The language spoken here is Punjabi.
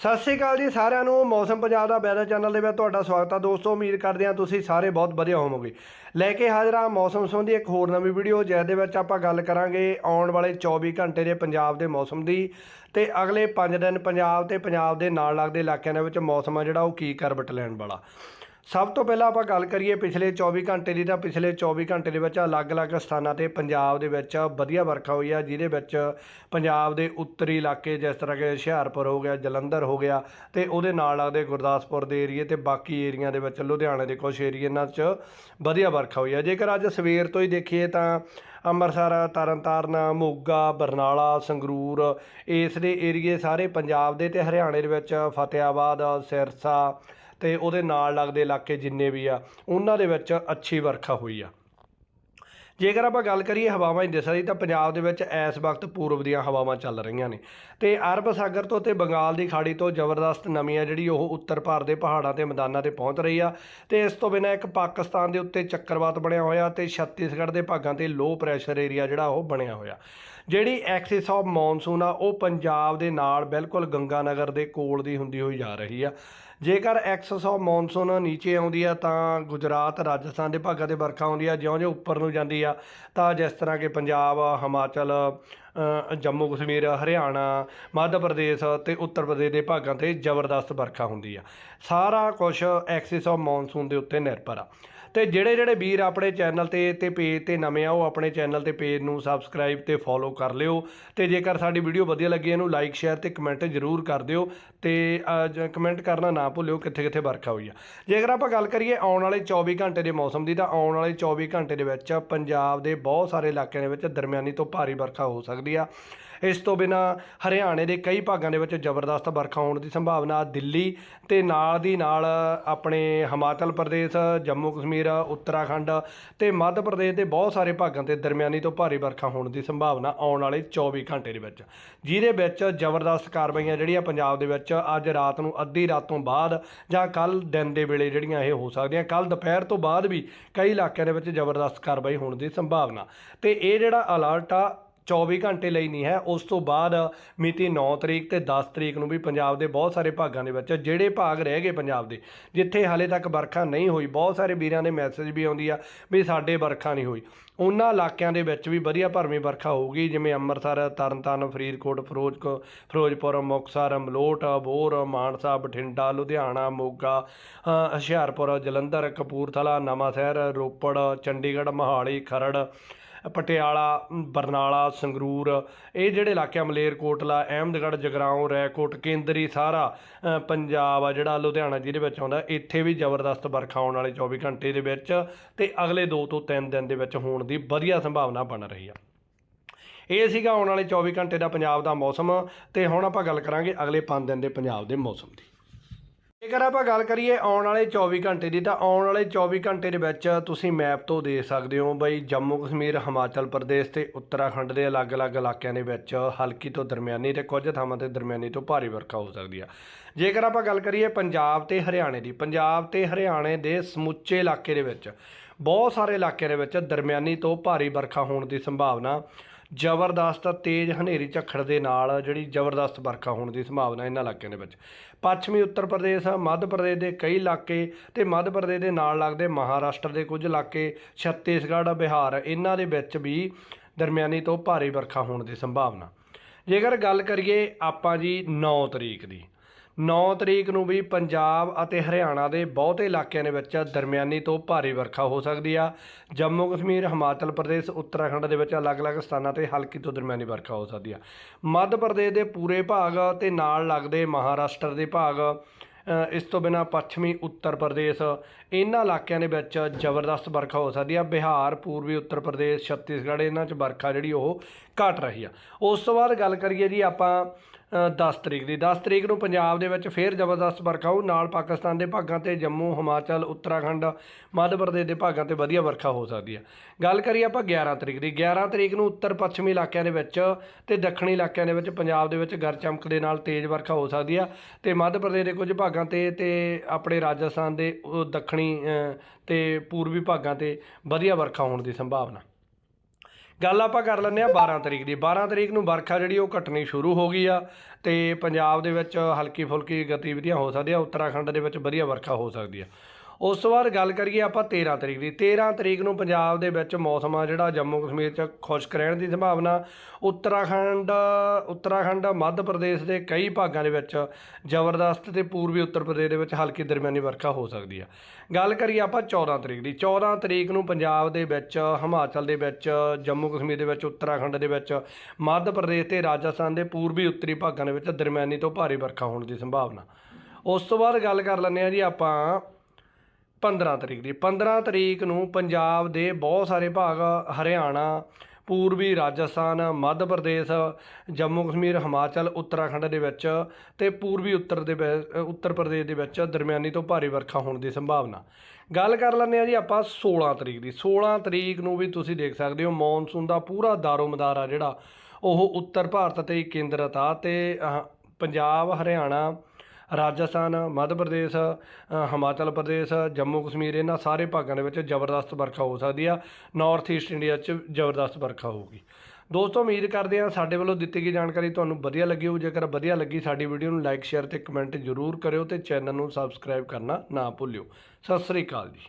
ਸਤਿ ਸ਼੍ਰੀ ਅਕਾਲ ਜੀ ਸਾਰਿਆਂ ਨੂੰ, ਮੌਸਮ ਪੰਜਾਬ ਦਾ ਵੈਦਰ ਚੈਨਲ ਦੇ ਵਿੱਚ ਤੁਹਾਡਾ ਸਵਾਗਤ ਆ। ਦੋਸਤੋ, ਉਮੀਦ ਕਰਦੇ ਹਾਂ ਤੁਸੀਂ ਸਾਰੇ ਬਹੁਤ ਵਧੀਆ ਹੋਵੋਗੇ। ਲੈ ਕੇ ਹਾਜ਼ਰ ਹਾਂ ਮੌਸਮ ਸੰਬੰਧੀ ਇੱਕ ਹੋਰ ਨਵੀਂ ਵੀਡੀਓ ਜਿਹਦੇ ਵਿੱਚ ਆਪਾਂ ਗੱਲ ਕਰਾਂਗੇ ਆਉਣ ਵਾਲੇ 24 ਘੰਟੇ ਦੇ ਪੰਜਾਬ ਦੇ ਮੌਸਮ ਦੀ ਤੇ ਅਗਲੇ 5 ਦਿਨ ਪੰਜਾਬ ਤੇ ਪੰਜਾਬ ਦੇ ਨਾਲ ਲੱਗਦੇ ਇਲਾਕਿਆਂ ਦੇ ਵਿੱਚ ਮੌਸਮ ਆ ਜਿਹੜਾ, ਉਹ ਕੀ ਕਰਵਟ ਲੈਣ ਵਾਲਾ। ਸਭ ਤੋਂ ਪਹਿਲਾਂ ਆਪਾਂ ਗੱਲ ਕਰੀਏ ਪਿਛਲੇ 24 ਘੰਟੇ ਦੀ ਤਾਂ ਪਿਛਲੇ 24 ਘੰਟੇ ਦੇ ਵਿੱਚ ਅਲੱਗ-ਅਲੱਗ ਸਥਾਨਾਂ ਤੇ ਪੰਜਾਬ ਦੇ ਵਿੱਚ ਵਧੀਆ ਵਰਖਾ ਹੋਈ ਆ, ਜਿਹਦੇ ਵਿੱਚ ਪੰਜਾਬ ਦੇ ਉੱਤਰੀ ਇਲਾਕੇ ਜਿਸ ਤਰ੍ਹਾਂ ਕਿ ਹੁਸ਼ਿਆਰਪੁਰ ਹੋ ਗਿਆ, ਜਲੰਧਰ ਹੋ ਗਿਆ ਤੇ ਉਹਦੇ ਨਾਲ ਲੱਗਦੇ ਗੁਰਦਾਸਪੁਰ ਦੇ ਏਰੀਏ ਤੇ ਬਾਕੀ ਏਰੀਆ ਦੇ ਵਿੱਚ ਲੁਧਿਆਣੇ ਦੇ ਕੁਝ ਏਰੀਏ ਇਹਨਾਂ 'ਚ ਵਧੀਆ ਵਰਖਾ ਹੋਈ ਆ। ਜੇਕਰ ਅੱਜ ਸਵੇਰ ਤੋਂ ਹੀ ਦੇਖੀਏ ਤਾਂ ਅੰਮ੍ਰਿਤਸਰ, ਤਰਨਤਾਰਨ, ਮੋਗਾ, ਬਰਨਾਲਾ, ਸੰਗਰੂਰ ਇਸ ਦੇ ਏਰੀਏ ਸਾਰੇ ਪੰਜਾਬ ਦੇ ਤੇ ਹਰਿਆਣੇ ਦੇ ਵਿੱਚ ਫਤਿਆਬਾਦ ਸਿਰਸਾ ਤੇ ਉਹਦੇ ਨਾਲ ਲੱਗਦੇ ਇਲਾਕੇ ਜਿੰਨੇ ਵੀ ਆ, ਉਹਨਾਂ ਦੇ ਵਿੱਚ ਅੱਛੀ ਵਰਖਾ ਹੋਈ ਆ। ਜੇਕਰ ਆਪਾਂ ਗੱਲ ਕਰੀਏ ਹਵਾਵਾਂ ਦੀ ਦਿਸ਼ਾ ਦੀ, ਤਾਂ ਪੰਜਾਬ ਦੇ ਵਿੱਚ ਇਸ ਵਕਤ ਪੂਰਬ ਦੀਆਂ ਹਵਾਵਾਂ ਚੱਲ ਰਹੀਆਂ ਨੇ। ਤੇ ਅਰਬ ਸਾਗਰ ਤੋਂ ਤੇ ਬੰਗਾਲ ਦੀ ਖਾੜੀ ਤੋਂ ਜ਼ਬਰਦਸਤ ਨਮੀ ਆ, ਜਿਹੜੀ ਉਹ ਉੱਤਰ ਭਾਰਤ ਦੇ ਪਹਾੜਾਂ ਤੇ ਮੈਦਾਨਾਂ ਤੇ ਪਹੁੰਚ ਰਹੀ ਆ। ਤੇ ਇਸ ਤੋਂ ਬਿਨਾਂ ਇੱਕ ਪਾਕਿਸਤਾਨ ਦੇ ਉੱਤੇ ਚੱਕਰਵਾਤ ਬਣਿਆ ਹੋਇਆ ਤੇ ਛੱਤੀਸਗੜ੍ਹ ਦੇ ਭਾਗਾਂ ਤੇ ਲੋ ਪ੍ਰੈਸ਼ਰ ਏਰੀਆ ਜਿਹੜਾ ਉਹ ਬਣਿਆ ਹੋਇਆ। ਜਿਹੜੀ ਐਕਸਿਸ ਆਫ ਮੌਨਸੂਨ ਆ, ਉਹ ਪੰਜਾਬ ਦੇ ਨਾਲ ਬਿਲਕੁਲ ਗੰਗਾ ਨਗਰ ਦੇ ਕੋਲ ਦੀ ਹੁੰਦੀ ਹੋਈ ਜਾ ਰਹੀ ਆ। ਜੇਕਰ ਐਕਸਸ ਆਫ ਮੌਨਸੂਨ ਨੀਚੇ ਆਉਂਦੀ ਆ, ਤਾਂ ਗੁਜਰਾਤ, ਰਾਜਸਥਾਨ ਦੇ ਭਾਗਾਂ ਤੇ ਵਰਖਾ ਆਉਂਦੀ ਆ, ਜਿਉਂ-ਜਿਉਂ ਉੱਪਰ ਨੂੰ ਜਾਂਦੀ ਆ, ਤਾਂ ਜਿਸ ਤਰ੍ਹਾਂ ਕਿ ਪੰਜਾਬ, ਹਿਮਾਚਲ ਜੰਮੂ ਕਸ਼ਮੀਰ, ਹਰਿਆਣਾ, ਮੱਧ ਪ੍ਰਦੇਸ਼ ਤੇ ਉੱਤਰ ਪ੍ਰਦੇਸ਼ ਦੇ ਭਾਗਾਂ ਤੇ ਜ਼ਬਰਦਸਤ ਵਰਖਾ ਹੁੰਦੀ ਆ। ਸਾਰਾ ਕੁਝ ਐਕਸਿਸ ਆਫ ਮੌਨਸੂਨ ਦੇ ਉੱਤੇ ਨਿਰਭਰ ਆ। ਤੇ ਜਿਹੜੇ ਜਿਹੜੇ ਵੀਰ ਆਪਣੇ ਚੈਨਲ ਤੇ ਤੇ ਪੇਜ ਤੇ ਨਵੇਂ ਆ, ਉਹ ਆਪਣੇ ਚੈਨਲ ਤੇ ਪੇਜ ਨੂੰ ਸਬਸਕ੍ਰਾਈਬ ਤੇ ਫੋਲੋ ਕਰ ਲਿਓ। ਤੇ ਜੇਕਰ ਸਾਡੀ ਵੀਡੀਓ ਵਧੀਆ ਲੱਗੀ, ਇਹਨੂੰ ਲਾਈਕ ਸ਼ੇਅਰ ਤੇ ਕਮੈਂਟ ਜ਼ਰੂਰ ਕਰ ਦਿਓ। ਤੇ ਕਮੈਂਟ ਕਰਨਾ ਨਾ ਭੁੱਲਿਓ, ਕਿੱਥੇ ਕਿੱਥੇ ਵਰਖਾ ਹੋਈ ਆ। ਜੇਕਰ ਆਪਾਂ ਗੱਲ ਕਰੀਏ ਆਉਣ ਵਾਲੇ 24 ਘੰਟੇ ਦੇ ਮੌਸਮ ਦੀ, ਤਾਂ ਆਉਣ ਵਾਲੇ 24 ਘੰਟੇ ਦੇ ਵਿੱਚ ਪੰਜਾਬ ਦੇ ਬਹੁਤ ਸਾਰੇ ਇਲਾਕਿਆਂ ਦੇ ਵਿੱਚ ਦਰਮਿਆਨੀ ਤੋਂ ਭਾਰੀ ਵਰਖਾ ਹੋ ਸਕਦੀ ਆ। ਇਸ ਤੋਂ ਬਿਨਾ ਹਰਿਆਣੇ ਦੇ ਕਈ ਭਾਗਾਂ ਦੇ ਵਿੱਚ ਜ਼ਬਰਦਸਤ ਵਰਖਾ ਹੋਣ ਦੀ ਸੰਭਾਵਨਾ ਦਿੱਲੀ ਤੇ ਨਾਲ ਦੀ ਨਾਲ ਆਪਣੇ ਹਿਮਾਚਲ ਪ੍ਰਦੇਸ਼, ਜੰਮੂ ਕਸ਼ਮੀਰ, ਉੱਤਰਾਖੰਡ ਤੇ ਮੱਧ ਪ੍ਰਦੇਸ਼ ਦੇ ਬਹੁਤ ਸਾਰੇ ਭਾਗਾਂ ਤੇ ਦਰਮਿਆਨੀ ਤੋਂ ਭਾਰੀ ਵਰਖਾ ਹੋਣ ਦੀ ਸੰਭਾਵਨਾ ਆਉਣ ਵਾਲੇ 24 ਘੰਟੇ ਦੇ ਵਿੱਚ। ਜਿਹਦੇ ਵਿੱਚ ਜ਼ਬਰਦਸਤ ਕਾਰਵਾਈਆਂ ਜਿਹੜੀਆਂ ਪੰਜਾਬ ਦੇ ਵਿੱਚ ਅੱਜ ਰਾਤ ਨੂੰ ਅੱਧੀ ਰਾਤ ਤੋਂ ਬਾਅਦ ਜਾਂ ਕੱਲ ਦਿਨ ਦੇ ਵੇਲੇ ਜਿਹੜੀਆਂ ਇਹ ਹੋ ਸਕਦੀਆਂ ਕੱਲ ਦੁਪਹਿਰ ਤੋਂ ਬਾਅਦ ਵੀ ਕਈ ਇਲਾਕਿਆਂ ਦੇ ਵਿੱਚ ਜ਼ਬਰਦਸਤ ਕਾਰਵਾਈ ਹੋਣ ਦੀ ਸੰਭਾਵਨਾ। ਤੇ ਇਹ ਜਿਹੜਾ ਅਲਰਟ ਆ 24 ਘੰਟੇ ਲਈ ਨਹੀਂ ਹੈ। ਉਸ ਤੋਂ ਬਾਅਦ ਮਿਤੀ 9 ਤਰੀਕ ਤੇ 10 ਤਰੀਕ ਨੂੰ ਵੀ ਪੰਜਾਬ ਦੇ ਬਹੁਤ ਸਾਰੇ ਭਾਗਾਂ ਦੇ ਵਿੱਚ ਜਿਹੜੇ ਭਾਗ ਰਹਿ ਗਏ ਪੰਜਾਬ ਦੇ, ਜਿੱਥੇ ਹਾਲੇ ਤੱਕ ਵਰਖਾ ਨਹੀਂ ਹੋਈ, ਬਹੁਤ ਸਾਰੇ ਵੀਰਾਂ ਦੇ ਮੈਸੇਜ ਵੀ ਆਉਂਦੀ ਆ ਵੀ ਸਾਡੇ ਵਰਖਾ ਨਹੀਂ ਹੋਈ। ਉਹਨਾਂ ਇਲਾਕਿਆਂ ਦੇ ਵਿੱਚ ਵੀ ਵਧੀਆ ਭਰਵੀਂ ਵਰਖਾ ਹੋਊਗੀ, ਜਿਵੇਂ ਅੰਮ੍ਰਿਤਸਰ, ਤਰਨਤਾਰਨ, ਫਰੀਦਕੋਟ, ਫਿਰੋਜ਼ਕ ਫਿਰੋਜ਼ਪੁਰ, ਮੁਕਤਸਰ, ਮਲੋਟ, ਅਬੋਹਰ, ਮਾਨਸਾ, ਬਠਿੰਡਾ, ਲੁਧਿਆਣਾ, ਮੋਗਾ ਹੁਸ਼ਿਆਰਪੁਰ, ਜਲੰਧਰ, ਕਪੂਰਥਲਾ, ਨਵਾਂਸ਼ਹਿਰ, ਰੋਪੜ, ਚੰਡੀਗੜ੍ਹ, ਮੋਹਾਲੀ, ਖਰੜ ਪਟਿਆਲਾ, ਬਰਨਾਲਾ, ਸੰਗਰੂਰ, ਇਹ ਜਿਹੜੇ ਇਲਾਕੇ ਆ ਮਲੇਰਕੋਟਲਾ ਅਹਿਮਦਗੜ੍ਹ, ਜਗਰਾਉਂ, ਰੈਕੋਟ, ਕੇਂਦਰੀ ਸਾਰਾ ਪੰਜਾਬ ਆ ਜਿਹੜਾ ਲੁਧਿਆਣਾ ਜਿਹਦੇ ਵਿੱਚ ਆਉਂਦਾ, ਇੱਥੇ ਵੀ ਜ਼ਬਰਦਸਤ ਵਰਖਾ ਆਉਣ ਵਾਲੇ 24 ਘੰਟੇ ਦੇ ਵਿੱਚ ਤੇ ਅਗਲੇ 2 ਤੋਂ 3 ਦਿਨ ਦੇ ਵਿੱਚ ਹੋਣ ਦੀ ਵਧੀਆ ਸੰਭਾਵਨਾ ਬਣ ਰਹੀ ਆ। ਇਹ ਸੀਗਾ ਆਉਣ ਵਾਲੇ 24 ਘੰਟੇ ਦਾ ਪੰਜਾਬ ਦਾ ਮੌਸਮ ਤੇ ਹੁਣ ਆਪਾਂ ਗੱਲ ਕਰਾਂਗੇ ਅਗਲੇ 5 ਦਿਨ ਦੇ ਪੰਜਾਬ ਦੇ ਮੌਸਮ ਦੀ। ਜੇਕਰ ਆਪਾਂ ਗੱਲ ਕਰੀਏ ਆਉਣ ਵਾਲੇ 24 ਘੰਟੇ ਦੀ, ਤਾਂ ਆਉਣ ਵਾਲੇ 24 ਘੰਟੇ ਦੇ ਵਿੱਚ ਤੁਸੀਂ ਮੈਪ ਤੋਂ ਦੇਖ ਸਕਦੇ ਹੋ ਬਈ ਜੰਮੂ ਕਸ਼ਮੀਰ, ਹਿਮਾਚਲ ਪ੍ਰਦੇਸ਼ ਤੇ ਉੱਤਰਾਖੰਡ ਦੇ ਅਲੱਗ-ਅਲੱਗ ਇਲਾਕਿਆਂ ਦੇ ਵਿੱਚ ਹਲਕੀ ਤੋਂ ਦਰਮਿਆਨੀ ਤੇ ਕੁਝ ਥਾਵਾਂ ਤੇ ਦਰਮਿਆਨੀ ਤੋਂ ਭਾਰੀ ਵਰਖਾ ਹੋ ਸਕਦੀ ਆ। ਜੇਕਰ ਆਪਾਂ ਗੱਲ ਕਰੀਏ ਪੰਜਾਬ ਤੇ ਹਰਿਆਣੇ ਦੀ, ਪੰਜਾਬ ਤੇ ਹਰਿਆਣੇ ਦੇ ਸਮੁੱਚੇ ਇਲਾਕੇ ਦੇ ਵਿੱਚ, ਬਹੁਤ ਸਾਰੇ ਇਲਾਕਿਆਂ ਦੇ ਵਿੱਚ ਦਰਮਿਆਨੀ ਤੋਂ ਭਾਰੀ ਵਰਖਾ ਹੋਣ ਦੀ ਸੰਭਾਵਨਾ ਜ਼ਬਰਦਸਤ ਤੇਜ਼ ਹਨੇਰੀ ਝੱਖੜ ਦੇ ਨਾਲ ਜਿਹੜੀ ਜ਼ਬਰਦਸਤ ਵਰਖਾ ਹੋਣ ਦੀ ਸੰਭਾਵਨਾ ਇਹਨਾਂ ਇਲਾਕਿਆਂ ਦੇ ਵਿੱਚ। ਪੱਛਮੀ ਉੱਤਰ ਪ੍ਰਦੇਸ਼, ਮੱਧ ਪ੍ਰਦੇਸ਼ ਦੇ ਕਈ ਇਲਾਕੇ ਤੇ ਮੱਧ ਪ੍ਰਦੇਸ਼ ਦੇ ਨਾਲ ਲੱਗਦੇ ਮਹਾਰਾਸ਼ਟਰ ਦੇ ਕੁਝ ਇਲਾਕੇ, ਛੱਤੀਸਗੜ੍ਹ, ਬਿਹਾਰ, ਇਹਨਾਂ ਦੇ ਵਿੱਚ ਵੀ ਦਰਮਿਆਨੀ ਤੋਂ ਭਾਰੀ ਵਰਖਾ ਹੋਣ ਦੀ ਸੰਭਾਵਨਾ। ਜੇਕਰ ਗੱਲ ਕਰੀਏ ਆਪਾਂ ਜੀ 9 ਤਰੀਕ ਦੀ 9 ਤਰੀਕ ਨੂੰ ਵੀ ਪੰਜਾਬ ਅਤੇ ਹਰਿਆਣਾ ਦੇ ਬਹੁਤੇ ਇਲਾਕਿਆਂ ਦੇ ਵਿੱਚ ਦਰਮਿਆਨੀ ਤੋਂ ਭਾਰੀ ਵਰਖਾ ਹੋ ਸਕਦੀ ਆ। ਜੰਮੂ ਕਸ਼ਮੀਰ, ਹਿਮਾਚਲ ਪ੍ਰਦੇਸ਼, ਉੱਤਰਾਖੰਡ ਦੇ ਵਿੱਚ ਅਲੱਗ-ਅਲੱਗ ਸਥਾਨਾਂ ਤੇ ਹਲਕੀ ਤੋਂ ਦਰਮਿਆਨੀ ਵਰਖਾ ਹੋ ਸਕਦੀ ਆ। ਮੱਧ ਪ੍ਰਦੇਸ਼ ਦੇ ਪੂਰੇ ਭਾਗ ਤੇ ਨਾਲ ਲੱਗਦੇ ਮਹਾਰਾਸ਼ਟਰ ਦੇ ਭਾਗ ਇਸ ਤੋਂ ਬਿਨਾ ਪੱਛਮੀ ਉੱਤਰ ਪ੍ਰਦੇਸ਼ ਇਹਨਾਂ ਇਲਾਕਿਆਂ ਦੇ ਵਿੱਚ ਜ਼ਬਰਦਸਤ ਵਰਖਾ ਹੋ ਸਕਦੀ ਆ। ਬਿਹਾਰ, ਪੂਰਬੀ ਉੱਤਰ ਪ੍ਰਦੇਸ਼, ਛੱਤੀਸਗੜ੍ਹ ਇਹਨਾਂ 'ਚ ਵਰਖਾ ਜਿਹੜੀ ਉਹ ਘਟ ਰਹੀ ਆ। ਉਸ ਤੋਂ ਬਾਅਦ ਗੱਲ ਕਰੀਏ ਜੀ ਆਪਾਂ 10 ਤਰੀਕ ਦੀ। 10 ਤਰੀਕ ਨੂੰ ਪੰਜਾਬ ਦੇ ਵਿੱਚ ਫੇਰ ਜ਼ਬਰਦਸਤ ਵਰਖਾ ਹੋਊ ਨਾਲ ਪਾਕਿਸਤਾਨ ਦੇ ਭਾਗਾਂ ਤੇ ਜੰਮੂ ਹਿਮਾਚਲ ਉੱਤਰਾਖੰਡ ਮੱਧ ਪ੍ਰਦੇਸ਼ ਦੇ ਭਾਗਾਂ ਤੇ ਵਧੀਆ ਵਰਖਾ ਹੋ ਸਕਦੀ ਹੈ। ਗੱਲ ਕਰੀਏ ਆਪਾਂ 11 ਤਰੀਕ ਦੀ। 11 ਤਰੀਕ ਨੂੰ ਉੱਤਰ ਪੱਛਮੀ ਇਲਾਕਿਆਂ ਦੇ ਵਿੱਚ ਤੇ ਦੱਖਣੀ ਇਲਾਕਿਆਂ ਦੇ ਵਿੱਚ ਪੰਜਾਬ ਦੇ ਵਿੱਚ ਗਰ ਚਮਕ ਦੇ ਨਾਲ ਤੇਜ਼ ਵਰਖਾ ਹੋ ਸਕਦੀ ਆ ਤੇ ਮੱਧ ਪ੍ਰਦੇਸ਼ ਦੇ ਕੁਝ ਭਾਗਾਂ ਤੇ ਤੇ ਆਪਣੇ ਰਾਜਸਥਾਨ ਦੇ ਦੱਖਣੀ ਅ, ਤੇ ਪੂਰਬੀ ਭਾਗਾਂ ਤੇ ਵਧੀਆ ਵਰਖਾ ਹੋਣ ਦੀ ਸੰਭਾਵਨਾ। ਗੱਲ ਆਪਾਂ ਕਰ ਲੈਂਦੇ ਆ 12 ਤਰੀਕ ਦੀ। 12 ਤਰੀਕ ਨੂੰ ਵਰਖਾ ਜਿਹੜੀ ਉਹ ਘਟਣੀ ਸ਼ੁਰੂ ਹੋ ਗਈ ਆ ਤੇ ਪੰਜਾਬ ਦੇ ਵਿੱਚ ਹਲਕੀ ਫੁਲਕੀ ਗਤੀਵਿਧੀਆਂ ਹੋ ਸਕਦੀਆਂ, ਉੱਤਰਾਖੰਡ ਦੇ ਵਿੱਚ ਵਧੀਆ ਵਰਖਾ ਹੋ ਸਕਦੀ ਆ। ਉਸ ਤੋਂ ਬਾਅਦ ਗੱਲ ਕਰੀਏ ਆਪਾਂ 13 ਤਰੀਕ ਦੀ। 13 ਤਰੀਕ ਨੂੰ ਪੰਜਾਬ ਦੇ ਵਿੱਚ ਮੌਸਮ ਆ ਜਿਹੜਾ ਜੰਮੂ ਕਸ਼ਮੀਰ 'ਚ ਖੁਸ਼ਕ ਰਹਿਣ ਦੀ ਸੰਭਾਵਨਾ। ਉੱਤਰਾਖੰਡ ਉੱਤਰਾਖੰਡ, ਮੱਧ ਪ੍ਰਦੇਸ਼ ਦੇ ਕਈ ਭਾਗਾਂ ਦੇ ਵਿੱਚ ਜ਼ਬਰਦਸਤ ਤੇ ਪੂਰਬੀ ਉੱਤਰ ਪ੍ਰਦੇਸ਼ ਦੇ ਵਿੱਚ ਹਲਕੀ ਦਰਮਿਆਨੀ ਵਰਖਾ ਹੋ ਸਕਦੀ ਆ। ਗੱਲ ਕਰੀਏ ਆਪਾਂ 14 ਤਰੀਕ ਦੀ। 14 ਤਰੀਕ ਨੂੰ ਪੰਜਾਬ ਦੇ ਵਿੱਚ, ਹਿਮਾਚਲ ਦੇ ਵਿੱਚ, ਜੰਮੂ ਕਸ਼ਮੀਰ ਦੇ ਵਿੱਚ, ਉੱਤਰਾਖੰਡ ਦੇ ਵਿੱਚ, ਮੱਧ ਪ੍ਰਦੇਸ਼ ਤੇ ਰਾਜਸਥਾਨ ਦੇ ਪੂਰਬੀ ਉੱਤਰੀ ਭਾਗਾਂ ਦੇ ਵਿੱਚ ਦਰਮਿਆਨੀ ਤੋਂ ਭਾਰੀ ਵਰਖਾ ਹੋਣ ਦੀ ਸੰਭਾਵਨਾ। ਉਸ ਤੋਂ ਬਾਅਦ ਗੱਲ ਕਰ ਲੈਂਦੇ ਆ ਜੀ ਆਪਾਂ 15 ਤਰੀਕ ਦੀ। 15 ਤਰੀਕ ਨੂੰ ਪੰਜਾਬ ਦੇ ਬਹੁਤ ਸਾਰੇ ਭਾਗ ਹਰਿਆਣਾ ਪੂਰਬੀ ਰਾਜਸਥਾਨ ਮੱਧ ਪ੍ਰਦੇਸ਼ ਜੰਮੂ ਕਸ਼ਮੀਰ ਹਿਮਾਚਲ ਉੱਤਰਾਖੰਡ ਦੇ ਵਿੱਚ ਤੇ ਪੂਰਬੀ ਉੱਤਰ ਦੇ ਵਿੱਚ- ਉੱਤਰ ਪ੍ਰਦੇਸ਼ ਦੇ ਵਿੱਚ ਦਰਮਿਆਨੀ ਤੋਂ ਭਾਰੀ ਵਰਖਾ ਹੋਣ ਦੀ ਸੰਭਾਵਨਾ। ਗੱਲ ਕਰ ਲੈਂਦੇ ਆ ਜੀ ਆਪਾਂ 16 ਤਰੀਕ ਦੀ। 16 ਤਰੀਕ ਨੂੰ ਵੀ ਤੁਸੀਂ ਦੇਖ ਸਕਦੇ ਹੋ ਮੌਨਸੂਨ ਦਾ ਪੂਰਾ ਦਾਰੋਮਦਾਰ ਆ ਜਿਹੜਾ। ਉਹ ਉੱਤਰ ਭਾਰਤ ਤੇ ਹੀ ਕੇਂਦਰਿਤ ਆ ਤੇ ਅਹ, ਪੰਜਾਬ ਹਰਿਆਣਾ ਰਾਜਸਥਾਨ, ਮੱਧ ਪ੍ਰਦੇਸ਼ ਹਿਮਾਚਲ ਪ੍ਰਦੇਸ਼, ਜੰਮੂ ਕਸ਼ਮੀਰ, ਇਹਨਾਂ ਸਾਰੇ ਭਾਗਾਂ ਦੇ ਵਿੱਚ ਜ਼ਬਰਦਸਤ ਵਰਖਾ ਹੋ ਸਕਦੀ ਆ। ਨਾਰਥ ਈਸਟ ਇੰਡੀਆ 'ਚ ਜ਼ਬਰਦਸਤ ਵਰਖਾ ਹੋਊਗੀ। ਦੋਸਤੋ, ਉਮੀਦ ਕਰਦੇ ਹਾਂ ਸਾਡੇ ਵੱਲੋਂ ਦਿੱਤੀ ਗਈ ਜਾਣਕਾਰੀ ਤੁਹਾਨੂੰ ਵਧੀਆ ਲੱਗੀ ਹੋਊ। ਜੇਕਰ ਵਧੀਆ ਲੱਗੀ ਸਾਡੀ ਵੀਡੀਓ ਨੂੰ ਲਾਈਕ ਸ਼ੇਅਰ ਤੇ ਕਮੈਂਟ ਜ਼ਰੂਰ ਕਰਿਓ ਤੇ ਚੈਨਲ ਨੂੰ ਸਬਸਕ੍ਰਾਈਬ ਕਰਨਾ ਨਾ ਭੁੱਲਿਓ। ਸਤਿ ਸ੍ਰੀ ਅਕਾਲ ਜੀ।